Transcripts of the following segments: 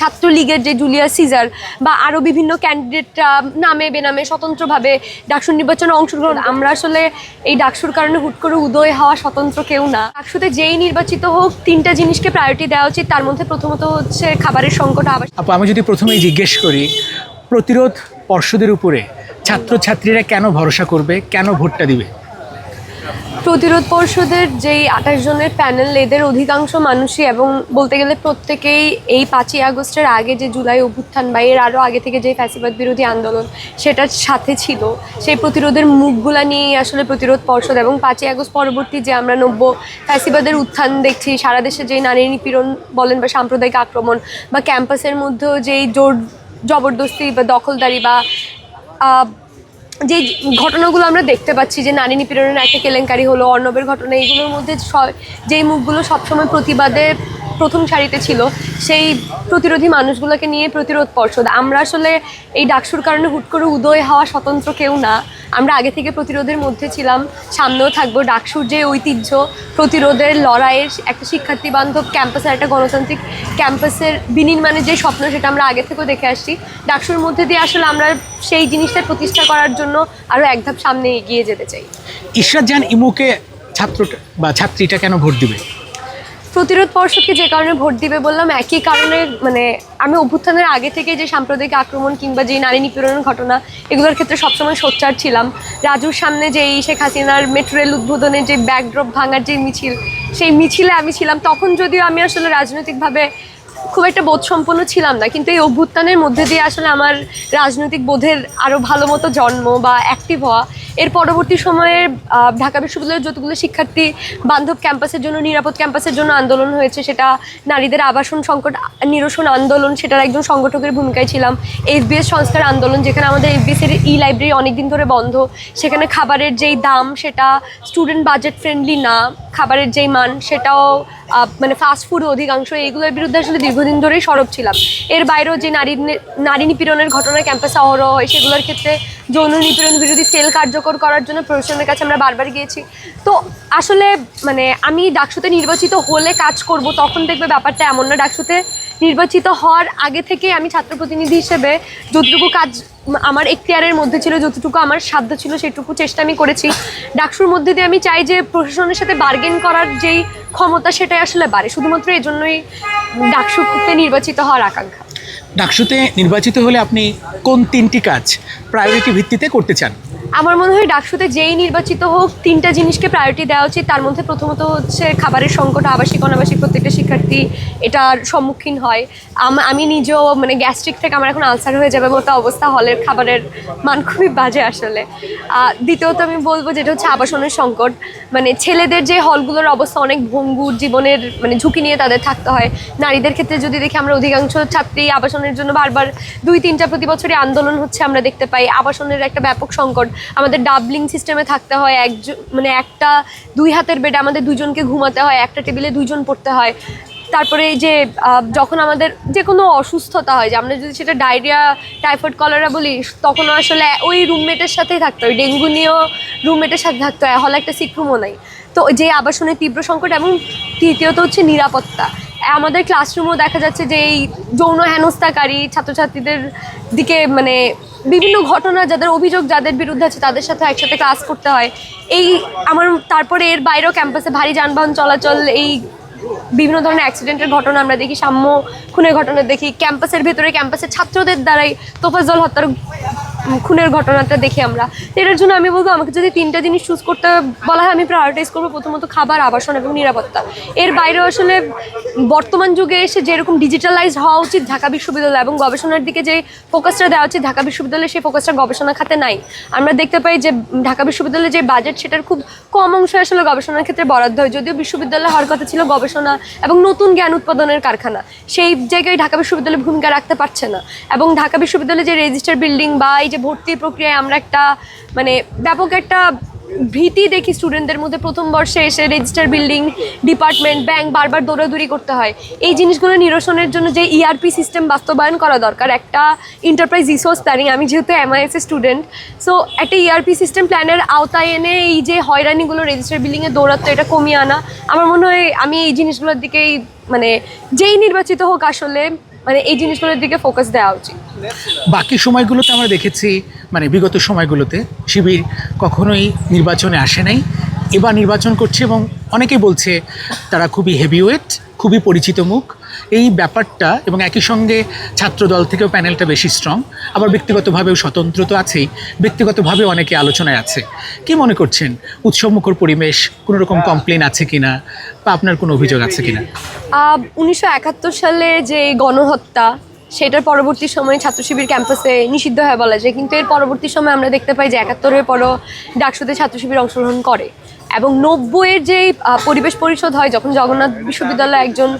ছাত্রলীগের যে Julius caesar বা আরও বিভিন্ন ক্যান্ডিডেটরা নামে বেনামে স্বতন্ত্রভাবে ডাকসুর নির্বাচনে অংশগ্রহণ, আমরা আসলে এই ডাকসুর কারণে হুট করে উদয় হওয়া স্বতন্ত্র কেউ না। ডাকসুতে যেই নির্বাচিত হোক, তিনটা জিনিসকে প্রায়োরিটি দেওয়া উচিত। তার মধ্যে প্রথমত হচ্ছে খাবারের সংকট আবার আমি যদি প্রথমেই জিজ্ঞেস করি, প্রতিরোধ পর্ষদের উপরে ছাত্রছাত্রীরা কেন ভরসা করবে, কেন ভোটটা দিবে? প্রতিরোধ পর্ষদের যেই আঠাশ জনের প্যানেল, এদের অধিকাংশ মানুষই এবং বলতে গেলে প্রত্যেকেই এই পাঁচই আগস্টের আগে যে জুলাই অভ্যুত্থান বা এর আরও আগে থেকে যে ফ্যাসিবাদ বিরোধী আন্দোলন, সেটার সাথে ছিল। সেই প্রতিরোধের মুখগুলা নিয়েই আসলে প্রতিরোধ পর্ষদ এবং পাঁচই আগস্ট পরবর্তী যে আমরা নব্য ফ্যাসিবাদের উত্থান দেখছি, সারা দেশে যে নারী নিপীড়ন বলেন বা সাম্প্রদায়িক আক্রমণ বা ক্যাম্পাসের মধ্যেও যেই জোর জবরদস্তি বা দখলদারি বা যে ঘটনাগুলো আমরা দেখতে পাচ্ছি, যে নারী নিপীড়নের একটা কেলেঙ্কারি হলো, অর্ণবের ঘটনা এইগুলোর মধ্যে যেই মুখগুলো সবসময় প্রতিবাদে প্রথম সারিতে ছিল, সেই প্রতিরোধী মানুষগুলোকে নিয়ে প্রতিরোধ পর্ষদ। আমরা আসলে এই ডাকসুর কারণে হুট করে উদয় হওয়া স্বতন্ত্র কেউ না। আমরা আগে থেকে প্রতিরোধের মধ্যে ছিলাম, সামনেও থাকব। ডাকসুর যে ঐতিহ্য, প্রতিরোধের লড়াইয়ের একটা শিক্ষার্থী বান্ধব ক্যাম্পাসের একটা গণতান্ত্রিক ক্যাম্পাসের বিনির্মাণের যে স্বপ্ন, সেটা আমরা আগে থেকেও দেখে আসছি। ডাকসুর মধ্যে দিয়ে আসলে আমরা সেই জিনিসটা প্রতিষ্ঠা করার জন্য আরও এক ধাপ সামনে এগিয়ে যেতে চাই। ঈশ্বর জান ইমুকে ছাত্রটা বা ছাত্রীটা কেন ভোট দিবে? প্রতিরোধ পর্ষদকে যে কারণে ভোট দিবে বললাম, একই কারণে মানে আমি অভ্যুত্থানের আগে থেকে যে সাম্প্রদায়িক আক্রমণ কিংবা যে নারী নিপীড়নের ঘটনা, এগুলোর ক্ষেত্রে সবসময় সোচ্চার ছিলাম। রাজুর সামনে যে এই শেখ হাসিনার মেট্রো রেল উদ্বোধনের যে ব্যাকড্রপ ভাঙার যে মিছিল, সেই মিছিলে আমি ছিলাম। তখন যদিও আমি আসলে রাজনৈতিকভাবে খুব একটা বোধ সম্পন্ন ছিলাম না, কিন্তু এই অভ্যুত্থানের মধ্যে দিয়ে আসলে আমার রাজনৈতিক বোধের আরও ভালো মতো জন্ম বা অ্যাক্টিভ হওয়া। এর পরবর্তী সময়ে ঢাকা বিশ্ববিদ্যালয়ের যতগুলো শিক্ষার্থী বান্ধব ক্যাম্পাসের জন্য, নিরাপদ ক্যাম্পাসের জন্য আন্দোলন হয়েছে, সেটা নারীদের আবাসন সংকট, নিরসন আন্দোলন, সেটার একজন সংগঠকের ভূমিকায় ছিলাম। এফবিএস সংস্কার আন্দোলন, যেখানে আমাদের এফবিএস এর ই লাইব্রেরি অনেকদিন ধরে বন্ধ, সেখানে খাবারের যেই দাম, সেটা স্টুডেন্ট বাজেট ফ্রেন্ডলি না খাবারের যেই মান, সেটাও মানে ফাস্ট ফুড অধিকাংশ এইগুলোর বিরুদ্ধে আসলে দীর্ঘদিন ধরেই সরব ছিলাম। এর বাইরেও যে নারী নারী নিপীড়নের ঘটনা ক্যাম্পাসে অহরহ হয়, সেগুলোর ক্ষেত্রে যৌন নিপীড়ন বিরোধী সেল কার্যকর করার জন্য প্রশাসনের কাছে আমরা বারবার গিয়েছি। তো আসলে মানে আমি ডাকসুতে নির্বাচিত হলে কাজ করব, তখন দেখবে ব্যাপারটা এমন না। ডাকসুতে নির্বাচিত হওয়ার আগে থেকে আমি ছাত্র প্রতিনিধি হিসেবে যতটুকু কাজ আমার এখতিয়ারের মধ্যে ছিল, যতটুকু আমার সাধ্য ছিল, সেটুকু চেষ্টা আমি করেছি। ডাকসুর মধ্যে দিয়ে আমি চাই যে প্রশাসনের সাথে বার্গেন করার যেই ক্ষমতা, সেটাই আসলে বাড়ে। শুধুমাত্র এই জন্যই ডাকসুতে নির্বাচিত হওয়ার আকাঙ্ক্ষা। ডাকসুতে নির্বাচিত হলে আপনি কোন তিনটি কাজ প্রায়োরিটি ভিত্তিতে করতে চান? আমার মনে হয় ডাকসুতে যেই নির্বাচিত হোক, তিনটা জিনিসকে প্রায়োরিটি দেওয়া উচিত। তার মধ্যে প্রথমত হচ্ছে খাবারের সংকট, আবাসিক, অনাবাসিক প্রত্যেকটা শিক্ষার্থী এটার সম্মুখীন হয়। আম- নিজেও মানে গ্যাস্ট্রিক থেকে আমার এখন আলসার হয়ে যাবে মতো অবস্থা, হলের খাবারের মান খুবই বাজে আসলে। দ্বিতীয়ত আমি বলব যেটা হচ্ছে আবাসনের সংকট। মানে ছেলেদের যে হলগুলোর অবস্থা অনেক ভঙ্গুর, জীবনের মানে ঝুঁকি নিয়ে তাদের থাকতে হয়। নারীদের ক্ষেত্রে যদি দেখি আমরা অধিকাংশ ছাত্রী আবাসনের জন্য বারবার দুই তিনটা প্রতি বছরই আন্দোলন হচ্ছে আমরা দেখতে পাই। আবাসনের একটা ব্যাপক সংকট। আমাদের ডাবলিং সিস্টেমে থাকতে হয়, একজন মানে একটা দুই হাতের বেডে আমাদের দুজনকে ঘুমাতে হয়, একটা টেবিলে দুজন পড়তে হয়। তারপরে এই যে যখন আমাদের যে কোনো অসুস্থতা হয়, যে আমরা যদি সেটা ডায়রিয়া টাইফয়েড কলেরা বলি, তখন আসলে ওই রুমমেটের সাথেই থাকতে হয় ডেঙ্গু নিয়েও রুমমেটের সাথে থাকতে হয়, হলে একটা সিক রুমও নাই। তো যে আবাসনের তীব্র সংকট এবং তৃতীয়ত হচ্ছে নিরাপত্তা। আমাদের ক্লাসরুমও দেখা যাচ্ছে যে এই যৌন হেনস্থাকারী ছাত্রছাত্রীদের দিকে মানে বিভিন্ন ঘটনা, যাদের অভিযোগ, যাদের বিরুদ্ধে আছে, তাদের সাথে একসাথে ক্লাস করতে হয়। এই আমার, তারপরে এর বাইরেও ক্যাম্পাসে ভারী যানবাহন চলাচল, এই বিভিন্ন ধরনের অ্যাক্সিডেন্টের ঘটনা আমরা দেখি, সাম্য খুনের ঘটনা দেখি। ক্যাম্পাসের ভেতরে ক্যাম্পাসের ছাত্রদের দ্বারাই তোফাজল হত্যার খুনের ঘটনাটা দেখি আমরা। এটার জন্য আমি বলব, আমাকে যদি তিনটা জিনিস চুজ করতে বলা হয়, আমি প্রায়োরিটাইজ করব প্রথমত খাবার, আবাসন এবং নিরাপত্তা। এর বাইরেও আসলে বর্তমান যুগে এসে যেরকম ডিজিটালাইজ হওয়া উচিত ঢাকা বিশ্ববিদ্যালয় এবং গবেষণার দিকে যে ফোকাসটা দেওয়া উচিত, ঢাকা বিশ্ববিদ্যালয়ে সেই ফোকাসটা গবেষণা খাতে নাই। আমরা দেখতে পাই যে ঢাকা বিশ্ববিদ্যালয়ের যে বাজেট সেটার খুব কম অংশ আসলে গবেষণার ক্ষেত্রে বরাদ্দ হয়। যদিও বিশ্ববিদ্যালয় হওয়ার কথা ছিল গবেষণা এবং নতুন জ্ঞান উৎপাদনের কারখানা। সেই জায়গায় ঢাকা বিশ্ববিদ্যালয় ভূমিকা রাখতে পারছে না। এবং ঢাকা বিশ্ববিদ্যালয়ে যে রেজিস্টার বিল্ডিং বা এই যে ভর্তির প্রক্রিয়ায় আমরা একটা মানে ব্যাপক একটা ভীতি দেখি স্টুডেন্টদের মধ্যে। প্রথম বর্ষে এসে রেজিস্টার বিল্ডিং ডিপার্টমেন্ট ব্যাংক বারবার দৌড়াদৌড়ি করতে হয়। এই জিনিসগুলো নিরসনের জন্য যে ইআরপি সিস্টেম বাস্তবায়ন করা দরকার, একটা এন্টারপ্রাইজ রিসোর্স প্ল্যানিং আমি যেহেতু এমআইএস স্টুডেন্ট সো একটা ইআরপি সিস্টেম প্ল্যানের আওতায় এনে এই যে হয়রানিগুলো রেজিস্টার বিল্ডিংয়ে দৌড়াতো, এটা কমিয়ে আনা। আমার মনে হয় আমি এই জিনিসগুলোর দিকেই মানে যেই নির্বাচিত হোক আসলে মানে এই জিনিসগুলোর দিকে ফোকাস দেওয়া উচিত। বাকি সময়গুলোতে আমরা দেখেছি মানে বিগত সময়গুলোতে শিবির কখনোই নির্বাচনে আসে নাই। এবার নির্বাচন করছে এবং অনেকেই বলছে তারা খুবই হেভিওয়েট খুবই পরিচিত মুখ। এই ব্যাপারটা এবং একই সঙ্গে ছাত্রদল থেকেও প্যানেলটা বেশি স্ট্রং আবার ব্যক্তিগতভাবেও স্বতন্ত্র তো আছেই ব্যক্তিগতভাবেও অনেকে আলোচনায় আছে। কি মনে করছেন? উৎসবমুখর পরিবেশ, কোনো রকম কমপ্লেন আছে কিনা? বা আপনার কোনো অভিযোগ আছে কিনা? উনিশশো একাত্তর সালে যে গণহত্যা, সেটার পরবর্তী সময়ে ছাত্র শিবির ক্যাম্পাসে নিষিদ্ধ হয় বলা যায়। কিন্তু এর পরবর্তী সময় আমরা দেখতে পাই যে একাত্তরের পরও ডাকসুতে ছাত্র শিবির অংশগ্রহণ করে। এবং নব্বইয়ের যে পরিবেশ পরিষদ হয়, যখন জগন্নাথ বিশ্ববিদ্যালয়ে একজন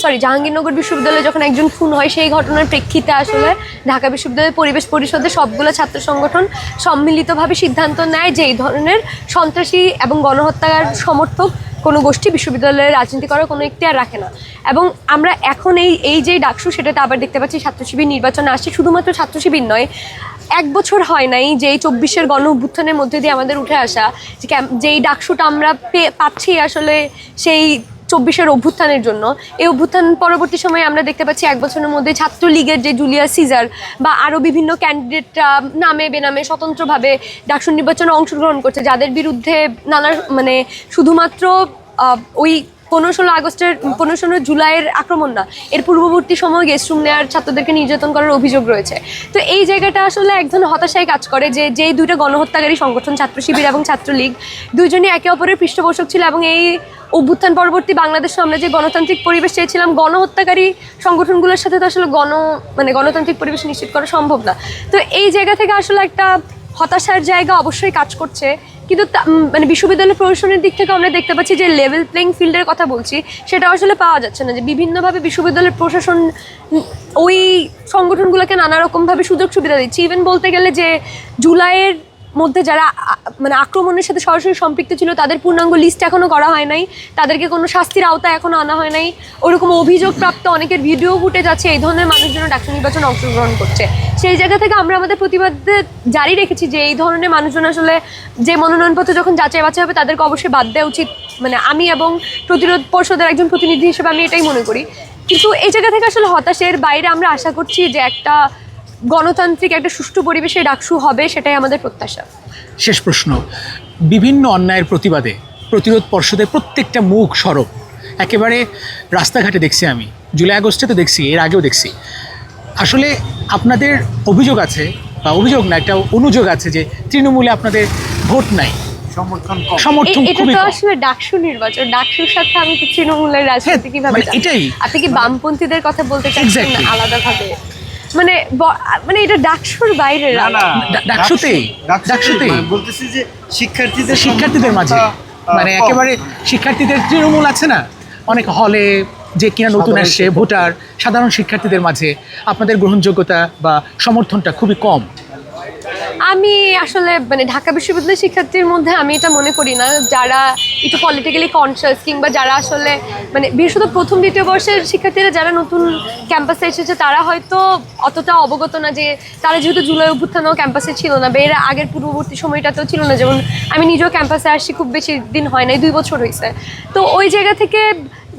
সরি জাহাঙ্গীরনগর বিশ্ববিদ্যালয়ে যখন একজন খুন হয়, সেই ঘটনার প্রেক্ষিতে আসলে ঢাকা বিশ্ববিদ্যালয়ের পরিবেশ পরিষদে সবগুলো ছাত্র সংগঠন সম্মিলিতভাবে সিদ্ধান্ত নেয় যে এই ধরনের সন্ত্রাসী এবং গণহত্যার সমর্থক কোনো গোষ্ঠী বিশ্ববিদ্যালয়ে রাজনীতি করার কোনো ইখতিয়ার রাখে না। এবং আমরা এখন এই এই যে ডাকসু, সেটাতে আবার দেখতে পাচ্ছি ছাত্র শিবির নির্বাচনে আসছে। শুধুমাত্র ছাত্র শিবির নয় এক বছর হয় নাই যে এই চব্বিশের গণ অভ্যুত্থানের মধ্যে দিয়ে আমাদের উঠে আসা যেই ডাকসুটা আমরা পাচ্ছি আসলে সেই চব্বিশের অভ্যুত্থানের জন্য। এই অভ্যুত্থান পরবর্তী সময়ে আমরা দেখতে পাচ্ছি এক বছরের মধ্যে ছাত্রলীগের যে জুলিয়াস সিজার বা আরও বিভিন্ন ক্যান্ডিডেটরা নামে বেনামে স্বতন্ত্রভাবে ডাকসু নির্বাচনে অংশগ্রহণ করছে, যাদের বিরুদ্ধে নানা মানে শুধুমাত্র ওই পনেরো ষোলো আগস্টের, পনেরো ষোলো জুলাইয়ের আক্রমণ না, এর পূর্ববর্তী সময় গেস্ট রুম নেওয়ার ছাত্রদেরকে নির্যাতন করার অভিযোগ রয়েছে। তো এই জায়গাটা আসলে এক ধরনের হতাশায় কাজ করে যে যেই দুইটা গণহত্যাকারী সংগঠন, ছাত্র শিবির এবং ছাত্রলীগ দুজনই একে অপরের পৃষ্ঠপোষক ছিল এবং এই অভ্যুত্থান পরবর্তী বাংলাদেশে আমরা যে গণতান্ত্রিক পরিবেশ চেয়েছিলাম, গণহত্যাকারী সংগঠনগুলোর সাথে তো আসলে গণ মানে গণতান্ত্রিক পরিবেশ নিশ্চিত করা সম্ভব না। তো এই জায়গা থেকে আসলে একটা হতাশার জায়গা অবশ্যই কাজ করছে। কিন্তু মানে বিশ্ববিদ্যালয় প্রশাসনের দিক থেকে আমরা দেখতে পাচ্ছি যে লেভেল প্লেইং ফিল্ডের কথা বলছি, সেটা আসলে পাওয়া যাচ্ছে না যে বিভিন্নভাবে বিশ্ববিদ্যালয়ের প্রশাসন ওই সংগঠনগুলোকে নানা রকমভাবে সুযোগ সুবিধা দিচ্ছে। ইভেন বলতে গেলে যে জুলাইয়ের মধ্যে যারা মানে আক্রমণের সাথে সরাসরি সম্পৃক্ত ছিল, তাদের পূর্ণাঙ্গ লিস্ট এখনও করা হয় নাই। তাদেরকে কোনো শাস্তির আওতায় এখনও আনা হয় নাই। ওরকম অভিযোগপ্রাপ্ত অনেকের ভিডিও ফুটে যাচ্ছে, এই ধরনের মানুষজন ডাক্তার নির্বাচনে অংশগ্রহণ করছে। সেই জায়গা থেকে আমরা আমাদের প্রতিবাদ জারি রেখেছি যে, এই ধরনের মানুষজন আসলে যে মনোনয়নপত্র যখন যাচাই বাছাই হবে, তাদেরকে অবশ্যই বাদ দেওয়া উচিত। মানে আমি এবং প্রতিরোধ পর্ষদের একজন প্রতিনিধি হিসেবে আমি এটাই মনে করি। কিন্তু এই জায়গা থেকে আসলে হতাশের বাইরে আমরা আশা করছি যে একটা গণতান্ত্রিক একটা সুষ্ঠু পরিবেশে ডাকসু হবে সেটাই আমাদের প্রত্যাশা। শেষ প্রশ্ন। বিভিন্ন অন্যায়ের প্রতিবাদে প্রতিরোধ পর্ষদের প্রত্যেকটা মুখ সরব। একেবারে রাস্তাঘাটে দেখছি আমি। জুলাই আগস্টে তো দেখছি এর আগেও দেখছি। আসলে আপনাদের অভিযোগ আছে বা অভিযোগ না একটা অনুযোগ আছে যে তৃণমূলে আপনাদের ভোট নাই। সমর্থন সমর্থন এটা তো আসলে ডাকসু নির্বাচন। ডাকসুর সাথে আমি তৃণমূলের রাজনীতি হ্যাঁ, কীভাবে মানে এটাই। আপনি কি বামপন্থীদের কথা বলতে চাচ্ছেন Exactly. মানে মানে এটা ডাকসুর বাইরে না ডাকসুতে ডা- ডাকসুতেই, ডাকসুতেই ডাকসুতেই। মানে বলতেছি যে শিক্ষার্থীদের শিক্ষার্থীদের মাঝে। মানে একেবারে শিক্ষার্থীদের তৃণমূল আছে না? অনেক হলে যে কিনা নতুন আসছে ভোটার সাধারণ শিক্ষার্থীদের মাঝে আপনাদের গ্রহণযোগ্যতা বা সমর্থনটা খুবই কম। আমি আসলে মানে ঢাকা বিশ্ববিদ্যালয়ের শিক্ষার্থীর মধ্যে আমি এটা মনে করি না, যারা একটু পলিটিক্যালি কনসিয়াস কিংবা যারা আসলে মানে বিশেষত প্রথম, দ্বিতীয় বর্ষের শিক্ষার্থীরা যারা নতুন ক্যাম্পাসে এসেছে, তারা হয়তো অতটা অবগত না যে তারা যেহেতু জুলাই অভ্যুত্থানেও ক্যাম্পাসে ছিল না বা এর আগের পূর্ববর্তী সময়টাতেও ছিল না। যেমন আমি নিজেও ক্যাম্পাসে আসছি, খুব বেশি দিন হয় নাই, দুই বছর হয়েছে তো ওই জায়গা থেকে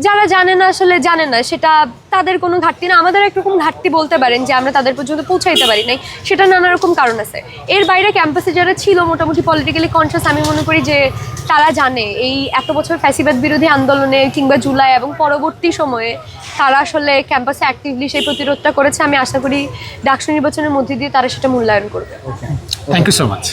যারা জানে না, আসলে জানে না, সেটা তাদের কোনো ঘাটতি না। আমাদের একরকম ঘাটতি বলতে পারেন যে আমরা তাদের পর্যন্ত পৌঁছাইতে পারি নাই। সেটা নানা রকম কারণ আছে। এর বাইরে ক্যাম্পাসে যারা ছিল, মোটামুটি পলিটিক্যালি কনসিয়াস আমি মনে করি যে তারা জানে এই এত বছর ফ্যাসিবাদ বিরোধী আন্দোলনে কিংবা জুলাই এবং পরবর্তী সময়ে তারা আসলে ক্যাম্পাসে অ্যাক্টিভলি সেই প্রতিরোধটা করেছে। আমি আশা করি, ডাকসু নির্বাচনের মধ্যে দিয়ে তারা সেটা মূল্যায়ন করবে। Thank you so much